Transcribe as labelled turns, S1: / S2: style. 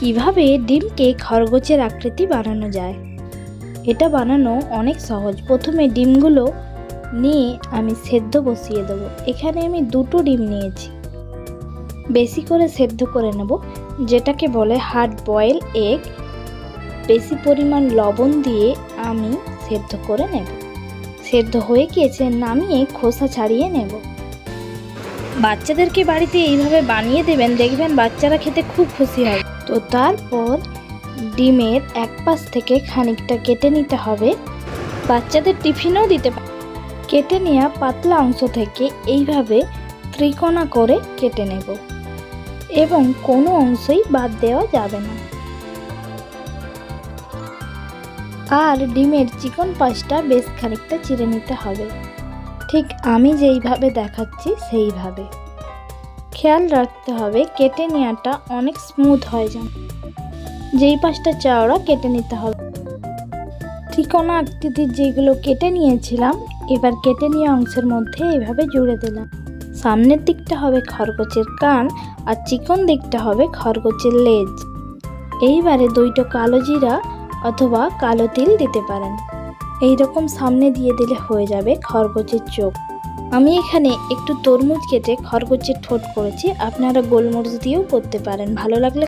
S1: কীভাবে ডিমকে খরগোশের আকৃতি বানানো যায়? এটা বানানো অনেক সহজ। প্রথমে ডিমগুলো নিয়ে আমি সেদ্ধ বসিয়ে দেবো। এখানে আমি দুটো ডিম নিয়েছি। বেশি করে সেদ্ধ করে নেব, যেটাকে বলে হার্ড বয়েল এগ। বেশি পরিমাণ লবণ দিয়ে আমি সেদ্ধ করে নেব। সেদ্ধ হয়ে গিয়েছে, নামিয়ে খোসা ছাড়িয়ে নেব। বাচ্চাদেরকে বাড়িতে এইভাবে বানিয়ে দেবেন, দেখবেন বাচ্চারা খেতে খুব খুশি হয় তো তারপর ডিমের এক পাশ থেকে খানিকটা কেটে নিতে হবে। বাচ্চাদের টিফিনও দিতে পারে কেটে নেওয়া পাতলা অংশ থেকে এইভাবে ত্রিকোণা করে কেটে নেব। এবং কোনো অংশই বাদ দেওয়া যাবে না। আর ডিমের চিকন পাশটা বেশ খানিকটা চিড়ে নিতে হবে। ঠিক আমি যেইভাবে দেখাচ্ছি সেইভাবে। খেয়াল রাখতে হবে কেটে নেওয়াটা অনেক স্মুথ হয়ে যান। যেই পাশটা চাওড়া কেটে নিতে হবে। ঠিকনা আকৃতির যেগুলো কেটে নিয়েছিলাম, এবার কেটে নিয়ে অংশের মধ্যে এভাবে জুড়ে দিলাম। সামনের দিকটা হবে খরগোশের কান আর চিকন দিকটা হবে খরগোশের লেজ। এইবারে দুইটো কালো জিরা অথবা কালো তিল দিতে পারেন। এই রকম সামনে দিয়ে দিলে হয়ে যাবে খরগোচের চোখ। আমি এখানে একটু তরমুজ কেটে খরগোচের ঠোঁট করেছি, আপনারা গোলমরিচ দিয়েও করতে পারেন। ভালো লাগলে